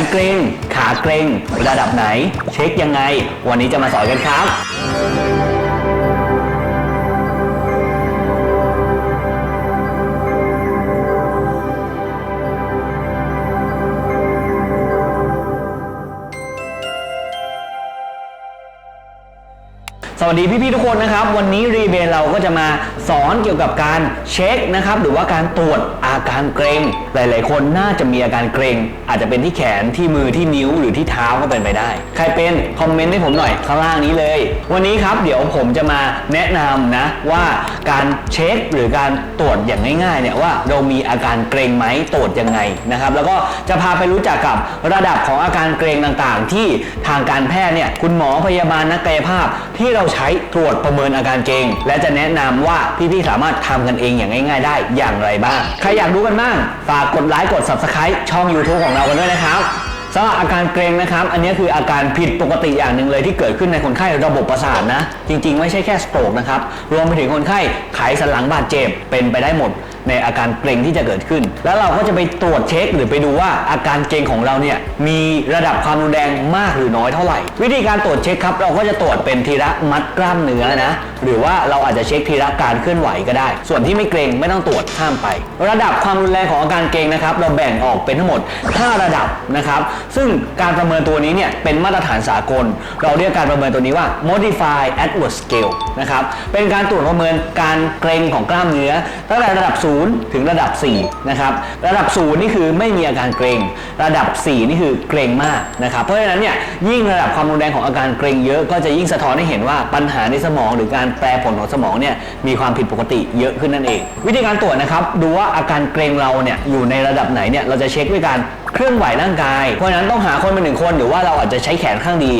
นเกร็งขาเกร็งระดับไหน เช็คยังไง วันนี้จะมาสอนกันครับ สวัสดีพี่ๆทุกคนนะครับ วันนี้รีเบนเราก็จะมาสอนเกี่ยวกับการเช็คนะครับ หรือว่าการตรวจ อาการเกรงหลาย ๆ คนน่าจะมีอาการเกรงอาจจะเป็นที่แขนที่มือที่นิ้วหรือที่เท้าก็เป็นไปได้ ใครเป็นคอมเมนต์ให้ผมหน่อยข้างล่างนี้เลย วันนี้ครับเดี๋ยวผมจะมาแนะนำนะว่าการเช็คหรือการตรวจอย่างง่าย ๆ เนี่ยว่าเรามีอาการเกรงไหมตรวจยังไงนะครับ แล้วก็จะพาไปรู้จักกับระดับของอาการเกรงต่าง ๆ ที่ทางการแพทย์เนี่ยคุณหมอพยาบาลนักกายภาพ ที่เราใช้ตรวจประเมินอาการเกรงและจะแนะนำว่าพี่ ๆ สามารถทำกันเองอย่างง่าย ๆ ได้อย่างไรบ้างใครอยากรู้กันบ้าง ฝากกดไลค์กด subscribe ช่อง YouTube ของเรากันด้วยนะครับสำหรับอาการเกรงนะครับ อันนี้คืออาการผิดปกติอย่างหนึ่งเลยที่เกิดขึ้นในคนไข้ระบบประสาทนะ จริง ๆ ไม่ใช่แค่สโตรกนะครับ รวมไปถึงคนไข้ไขสันหลังบาดเจ็บเป็นไปได้หมด ในอาการเกรงที่จะเกิดขึ้น แล้วเราก็จะไปตรวจเช็คหรือไปดูว่าอาการเกรงของเราเนี่ยมีระดับความรุนแรงมากหรือน้อยเท่าไหร่ วิธีการตรวจเช็คครับเราก็จะตรวจเป็นทีละมัดกล้ามเนื้อนะ หรือว่าเราอาจจะเช็คทีละการเคลื่อนไหวก็ได้ ส่วนที่ไม่เกรงไม่ต้องตรวจข้ามไป ระดับความรุนแรงของอาการเกรงนะครับ เราแบ่งออกเป็นทั้งหมด 5 ระดับนะครับ ซึ่งการประเมินตัวนี้เนี่ยเป็นมาตรฐานสากล เราเรียกการประเมินตัวนี้ว่า modify adverse scale นะครับเป็นการตรวจประเมินการเกรงของกล้ามเนื้อตั้งแต่ระดับ 0 ถึงระดับ4นะครับระดับ 0 นี่คือไม่มีอาการเกรง ระดับ 4 นี่คือเกรงมากนะครับเพราะฉะนั้นเนี่ยยิ่งระดับความรุนแรงของอาการเกรงเยอะก็จะยิ่งสะท้อนให้เห็นว่าปัญหาในสมองหรือการแปรผลของสมองเนี่ยมีความผิดปกติเยอะขึ้นนั่นเอง วิธีการตรวจนะครับดูว่าอาการเกรงเราเนี่ยอยู่ในระดับไหนเนี่ยเราจะเช็คด้วยการเคลื่อนไหวร่างกาย เพราะฉะนั้นต้องหาคนเป็นหนึ่งคนหรือว่าเราอาจจะใช้แขนข้างดี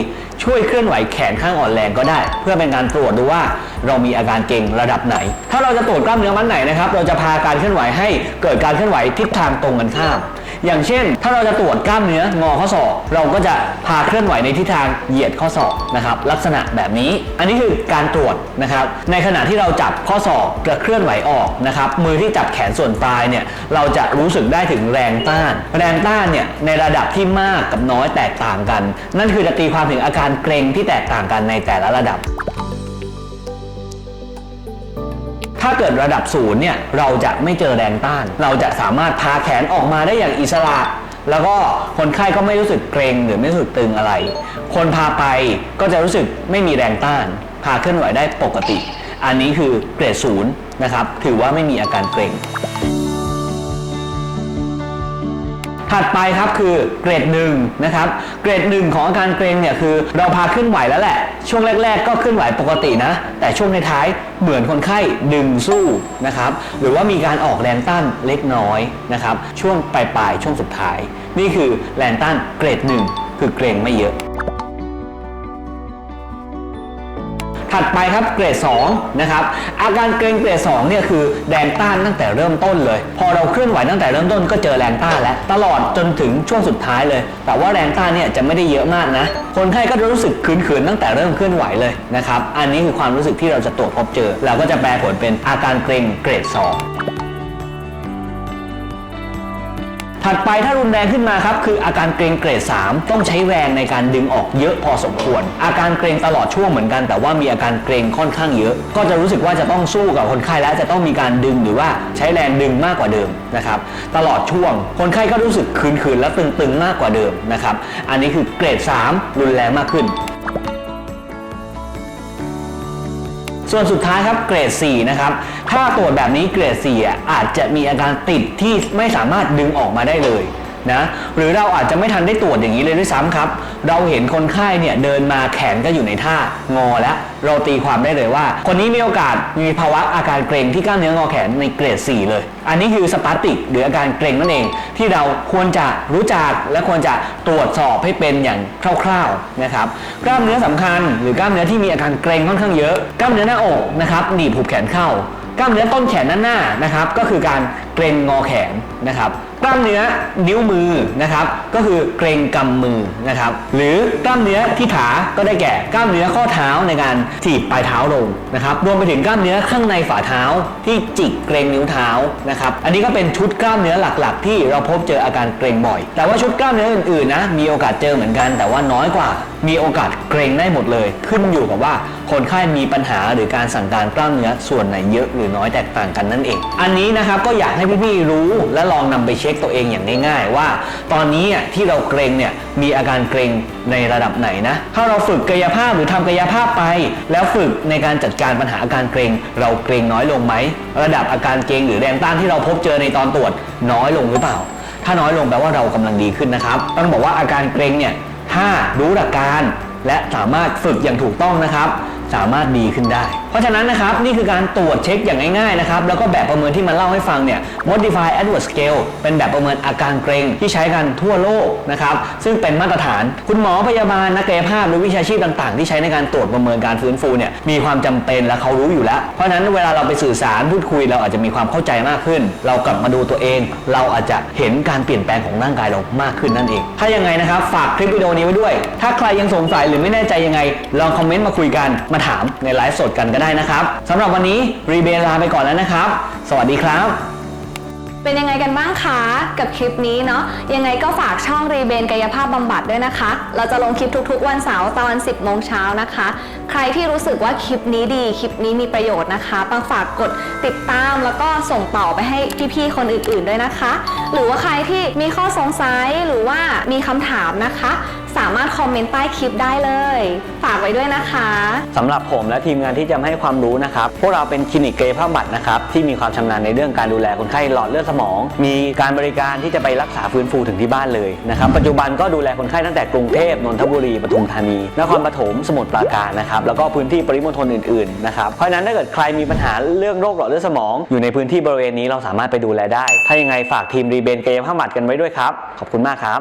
ช่วยเคลื่อนไหวแขนข้างอ่อนแรงก็ได้ เพื่อเป็นการตรวจดูว่าเรามีอาการเกร็งระดับไหน ถ้าเราจะตรวจกล้ามเนื้อมัดไหนนะครับเราจะพาการเคลื่อนไหวให้เกิดการเคลื่อนไหวทิศทางตรงกันข้าม อย่างเช่น ถ้าเราจะตรวจกล้ามเนื้องอข้อศอกเราก็จะพาเคลื่อนไหวในทิศทางเหยียดข้อศอกนะครับลักษณะแบบนี้ อันนี้คือการตรวจนะครับในขณะที่เราจับข้อศอกจะเคลื่อนไหวออกนะครับมือที่จับแขนส่วนปลายเนี่ยเราจะรู้สึกได้ถึงแรงต้าน แรงต้านเนี่ยในระดับที่มากกับน้อยแตกต่างกัน นั่นคือจะตีความถึงอาการเกร็งที่แตกต่างกันในแต่ละระดับ ถ้าเกิดระดับศูนย์เนี่ยเราจะไม่เจอแรงต้าน เราจะสามารถพาแขนออกมาได้อย่างอิสระ แล้วก็คนไข้ก็ไม่รู้สึกเกรงหรือไม่รู้สึกตึงอะไร คนพาไปก็จะรู้สึกไม่มีแรงต้าน พาเคลื่อนไหวได้ปกติ อันนี้คือเกรดศูนย์นะครับ ถือว่าไม่มีอาการเกรง ถัดไปครับคือเกรดหนึ่งนะครับ เกรดหนึ่งของอาการเกรงเนี่ยคือเราพาขึ้นไหวแล้วแหละ ช่วงแรก ๆ ก็ขึ้นไหวปกตินะ แต่ช่วงในท้ายเหมือนคนไข้ดึงสู้นะครับ หรือว่ามีการออกแรงต้านเล็กน้อยนะครับ ช่วงปลายๆช่วงสุดท้าย นี่คือแรงต้านเกรดหนึ่งคือเกรงไม่เยอะ ถัดไปครับเกรด2นะครับอาการเกรงเกรด2เนี่ยคือแรงต้านตั้งแต่เริ่มต้นเลย พอเราเคลื่อนไหวตั้งแต่เริ่มต้นก็เจอแรงต้านแล้วตลอดจนถึงช่วงสุดท้ายเลย แต่ว่าแรงต้านเนี่ยจะไม่ได้เยอะมากนะ คนไข้ก็จะรู้สึกขืนๆตั้งแต่เริ่มเคลื่อนไหวเลยนะครับอันนี้คือความรู้สึกที่เราจะตรวจพบเจอ เราก็จะแปลผลเป็นอาการเกรงเกรด2 ถัดไปถ้ารุนแรงขึ้นมาครับคืออาการเกรงเกรด 3 ต้องใช้แรงในการดึงออกเยอะพอสมควร อาการเกรงตลอดช่วงเหมือนกัน แต่ว่ามีอาการเกรงค่อนข้างเยอะ ก็จะรู้สึกว่าจะต้องสู้กับคนไข้และจะต้องมีการดึงหรือว่าใช้แรงดึงมากกว่าเดิมนะครับตลอดช่วงคนไข้ก็รู้สึกคืนๆและตึงๆมากกว่าเดิมนะครับอันนี้คือเกรด 3 รุนแรงมากขึ้น ส่วนสุดท้ายครับเกรด 4 นะครับ ถ้าตรวจแบบนี้เกรด 4อะอาจจะมีอาการติดที่ไม่สามารถดึงออกมาได้เลย นะหรือเราอาจจะไม่ทันได้ตรวจอย่างนี้เลยด้วยซ้ำครับ เราเห็นคนไข้เนี่ยเดินมาแขนก็อยู่ในท่างอแล้ว เราตีความได้เลยว่า คนนี้มีโอกาสมีภาวะอาการเกร็งที่กล้ามเนื้องอแขนในเกรด 4 เลย อันนี้คือสปาติกหรืออาการเกร็งนั่นเอง ที่เราควรจะรู้จักและควรจะตรวจสอบให้เป็นอย่างคร่าวๆนะครับกล้ามเนื้อสำคัญ หรือกล้ามเนื้อที่มีอาการเกร็งค่อนข้างเยอะกล้ามเนื้อหน้าอกนะครับหนีบหุบแขนเข้ากล้ามเนื้อต้นแขนด้านหน้านะครับก็คือการเกร็งงอแขนนะครับ กล้ามเนื้อนิ้วมือนะครับ ก็คือเกรงกำมือนะครับ หรือกล้ามเนื้อที่ขาก็ได้แก่กล้ามเนื้อข้อเท้าในการถีบปลายเท้าลงนะครับ รวมไปถึงกล้ามเนื้อข้างในฝ่าเท้าที่จิกเกรงนิ้วเท้านะครับ อันนี้ก็เป็นชุดกล้ามเนื้อหลักๆ ที่เราพบเจออาการเกรงบ่อย แต่ว่าชุดกล้ามเนื้ออื่นๆนะมีโอกาสเจอเหมือนกัน แต่ว่าน้อยกว่า มีโอกาสเกรงได้หมดเลย ขึ้นอยู่กับว่าคนไข้มีปัญหาหรือการสั่งการกล้ามเนื้อส่วนไหนเยอะหรือน้อยแตกต่างกันนั่นเอง อันนี้นะครับก็อยากให้พี่ๆรู้และลองนำไปเช็คตัวเองอย่างง่ายๆ ว่า ตอนนี้ที่เราเกรงเนี่ยมีอาการเกรงในระดับไหนนะ ถ้าเราฝึกกายภาพหรือทำกายภาพไป แล้วฝึกในการจัดการปัญหาอาการเกรง เราเกรงน้อยลงไหม ระดับอาการเกรงหรือแรงต้านที่เราพบเจอในตอนตรวจน้อยลงหรือเปล่า ถ้าน้อยลงแปลว่าเรากำลังดีขึ้นนะครับ ต้องบอกว่าอาการเกรงเนี่ยถ้ารู้หลักการและสามารถฝึกอย่างถูกต้องนะครับ สามารถดีขึ้นได้เพราะฉะนั้นนะครับนี่คือการตรวจเช็คอย่างง่ายๆนะครับแล้วก็แบบประเมินที่มาเล่าให้ฟังเนี่ย Modify Edwards Scale เป็นแบบประเมินอาการเกรงที่ใช้กันทั่วโลกนะครับซึ่งเป็นมาตรฐาน คุณหมอพยาบาลนักกายภาพหรือวิชาชีพต่างๆ ที่ใช้ในการตรวจประเมินการฟื้นฟูเนี่ยมีความจำเป็นและเขารู้อยู่แล้ว เพราะฉะนั้นเวลาเราไปสื่อสารพูดคุยเราอาจจะมีความเข้าใจมากขึ้น เรากลับมาดูตัวเอง เราอาจจะเห็นการเปลี่ยนแปลงของร่างกายเรามากขึ้นนั่นเอง ถ้ายังไงนะครับฝากคลิปวิดีโอนี้ไว้ด้วย ถ้าใครยังสงสัยหรือไม่แน่ใจยังไงลองคอมเมนต์มาคุยกันมาถามในไลฟ์สดกันก็ได้นะครับสำหรับวันนี้รีเบลลาไปก่อนแล้วนะครับ สวัสดีครับ เป็นยังไงกันบ้างคะ กับคลิปนี้เนาะยังไงก็ฝากช่องรีเบนกายภาพบำบัดด้วยนะคะ เราจะลงคลิปทุกๆ วันเสาร์ตอน 10โมงเช้านะคะ ใครที่รู้สึกว่าคลิปนี้ดีคลิปนี้มีประโยชน์นะคะปังฝากกดติดตามแล้วก็ส่งต่อไปให้พี่ๆคนอื่นๆด้วยนะคะ หรือว่าใครที่มีข้อสงสัยหรือว่ามีคำถามนะคะ สามารถคอมเมนต์ใต้คลิปได้เลย ฝากไว้ด้วยนะคะ สำหรับผมและทีมงานที่จะมาให้ความรู้นะครับ พวกเราเป็นคลินิกเกายภาพบำบัดนะครับ ที่มีความชำนาญในเรื่องการดูแลคนไข้หลอดเลือดสมอง มีการบริการที่จะไปรักษาฟื้นฟูถึงที่บ้านเลยนะครับ ปัจจุบันก็ดูแลคนไข้ตั้งแต่กรุงเทพนนทบุรีปทุมธานีนครปฐมสมุทรปราการนะครับแล้วก็พื้นที่ปริมณฑลอื่นๆนะครับเพราะฉะนั้นถ้าเกิดใครมีปัญหาเรื่องโรคหลอดเลือดสมอง อยู่ในพื้นที่บริเวณนี้เราสามารถไปดูแลได้ ถ้ายังไงฝากทีมรีเบนเกายภาพบำบัดกันไว้ด้วยครับขอบคุณมากครับ